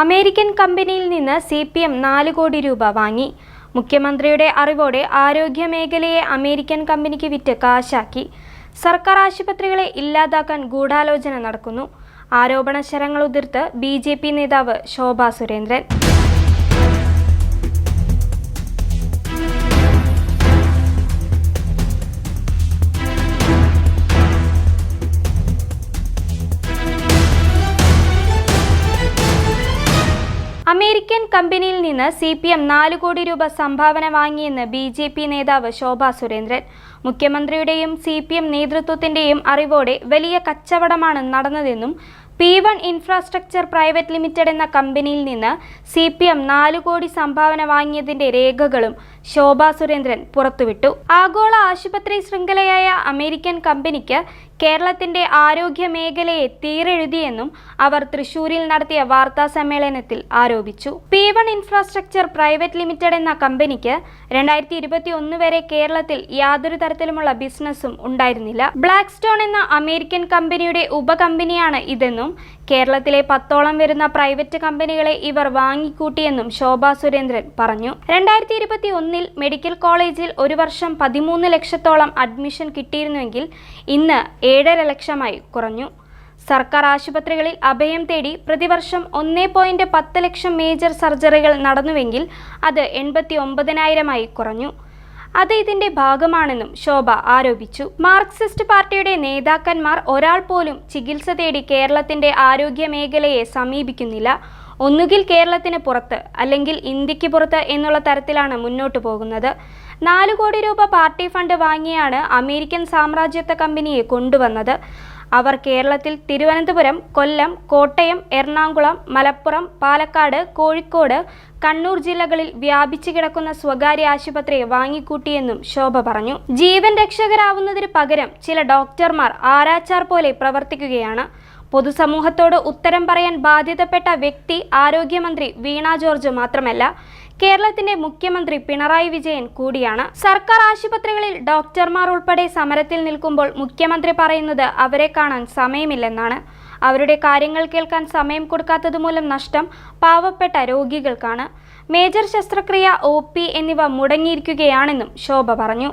American കമ്പനിയിൽ നിന്ന് C P M നാല് കോടി രൂപ വാങ്ങി. മുഖ്യമന്ത്രിയുടെ അറിവോടെ ആരോഗ്യ മേഖലയെ അമേരിക്കൻ കമ്പനിക്ക് വിറ്റ് കാശാക്കി. സർക്കാർ ആശുപത്രികളെ ഇല്ലാതാക്കാൻ ഗൂഢാലോചന നടക്കുന്നു. ആരോപണ ശരങ്ങൾ ഉതിർത്ത് ബി നേതാവ് ശോഭാ സുരേന്ദ്രൻ. അമേരിക്കൻ കമ്പനിയിൽ നിന്ന് സി പി എം നാല് കോടി രൂപ സംഭാവന വാങ്ങിയെന്ന് ബി ജെ പി നേതാവ് ശോഭാ സുരേന്ദ്രൻ. മുഖ്യമന്ത്രിയുടെയും സി പി എം നേതൃത്വത്തിന്റെയും അറിവോടെ വലിയ കച്ചവടമാണ് നടന്നതെന്നും P one infrastructure private limited എന്ന കമ്പനിയിൽ നിന്ന് സി പി എം നാല് കോടി സംഭാവന വാങ്ങിയതിന്റെ രേഖകളും ശോഭാ സുരേന്ദ്രൻ പുറത്തുവിട്ടു. ആഗോള ആശുപത്രി ശൃംഖലയായ അമേരിക്കൻ കമ്പനിക്ക് കേരളത്തിന്റെ ആരോഗ്യ മേഖലയെ തീരെഴുതിയെന്നും അവർ തൃശൂരിൽ നടത്തിയ വാർത്താ സമ്മേളനത്തിൽ ആരോപിച്ചു. P one infrastructure private limited എന്ന കമ്പനിക്ക് രണ്ടായിരത്തി ഇരുപത്തി ഒന്ന് വരെ കേരളത്തിൽ യാതൊരു തരത്തിലുമുള്ള ബിസിനസ്സും ഉണ്ടായിരുന്നില്ല. ബ്ലാക്ക് സ്റ്റോൺ എന്ന അമേരിക്കൻ കമ്പനിയുടെ ഉപകമ്പനിയാണ് ഇതെന്നും കേരളത്തിലെ പത്തോളം വരുന്ന പ്രൈവറ്റ് കമ്പനികളെ ഇവർ വാങ്ങിക്കൂട്ടിയെന്നും ശോഭാ സുരേന്ദ്രൻ പറഞ്ഞു. രണ്ടായിരത്തി ഇരുപത്തി ഒന്നിൽ മെഡിക്കൽ കോളേജിൽ ഒരു വർഷം പതിമൂന്ന് ലക്ഷത്തോളം അഡ്മിഷൻ കിട്ടിയിരുന്നുവെങ്കിൽ ഇന്ന് ഏഴര ലക്ഷമായി കുറഞ്ഞു. സർക്കാർ ആശുപത്രികളിൽ അഭയം തേടി പ്രതിവർഷം ഒന്നേ പോയിന്റ് പത്ത് ലക്ഷം മേജർ സർജറികൾ നടന്നുവെങ്കിൽ അത് എൺപത്തി ഒമ്പതിനായിരമായി കുറഞ്ഞു. അത് ഇതിന്റെ ഭാഗമാണെന്നും ശോഭ ആരോപിച്ചു. മാർക്സിസ്റ്റ് പാർട്ടിയുടെ നേതാക്കന്മാർ ഒരാൾ പോലും ചികിത്സ തേടി കേരളത്തിന്റെ ആരോഗ്യ മേഖലയെ സമീപിക്കുന്നില്ല. ഒന്നുകിൽ കേരളത്തിന് പുറത്ത് അല്ലെങ്കിൽ ഇന്ത്യയ്ക്ക് പുറത്ത് എന്നുള്ള തരത്തിലാണ് മുന്നോട്ടു പോകുന്നത്. നാല് കോടി രൂപ പാർട്ടി ഫണ്ട് വാങ്ങിയാണ് അമേരിക്കൻ സാമ്രാജ്യത്വ കമ്പനിയെ കൊണ്ടുവന്നത്. അവർ കേരളത്തിൽ തിരുവനന്തപുരം കൊല്ലം കോട്ടയം എറണാകുളം മലപ്പുറം പാലക്കാട് കോഴിക്കോട് കണ്ണൂർ ജില്ലകളിൽ വ്യാപിച്ചു കിടക്കുന്ന സ്വകാര്യ ആശുപത്രിയെ വാങ്ങിക്കൂട്ടിയെന്നും ശോഭ പറഞ്ഞു. ജീവൻ രക്ഷകരാവുന്നതിന് പകരം ചില ഡോക്ടർമാർ ആരാച്ചാർ പോലെ പ്രവർത്തിക്കുകയാണ്. പൊതുസമൂഹത്തോട് ഉത്തരം പറയാൻ ബാധ്യതപ്പെട്ട വ്യക്തി ആരോഗ്യമന്ത്രി വീണ ജോർജ് മാത്രമല്ല കേരളത്തിന്റെ മുഖ്യമന്ത്രി പിണറായി വിജയൻ കൂടിയാണ്. സർക്കാർ ആശുപത്രികളിൽ ഡോക്ടർമാർ ഉൾപ്പെടെ സമരത്തിൽ നിൽക്കുമ്പോൾ മുഖ്യമന്ത്രി പറയുന്നത് അവരെ കാണാൻ സമയമില്ലെന്നാണ്. അവരുടെ കാര്യങ്ങൾ കേൾക്കാൻ സമയം കൊടുക്കാത്തതുമൂലം നഷ്ടം പാവപ്പെട്ട രോഗികൾക്കാണ്. മേജർ ശസ്ത്രക്രിയ ഒ എന്നിവ മുടങ്ങിയിരിക്കുകയാണെന്നും ശോഭ പറഞ്ഞു.